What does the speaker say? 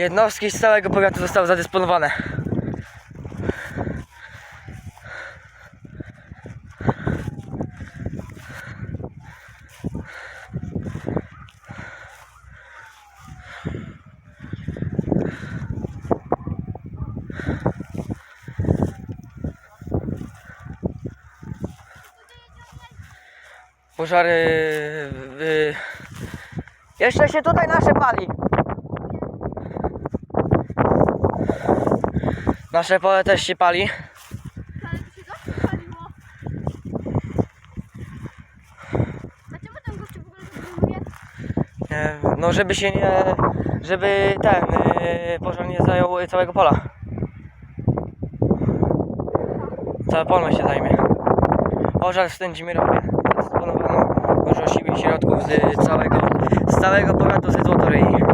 Jednostki z całego powiatu zostały zadysponowane. Pożary. y, Jeszcze się tutaj nasze pali. Nasze pole też się pali. No żeby się nie. Żeby ten y, pożar nie zajął całego pola. Całe pole się zajmie. Pożar w Stędzimirowie. Z całego, z całego ze.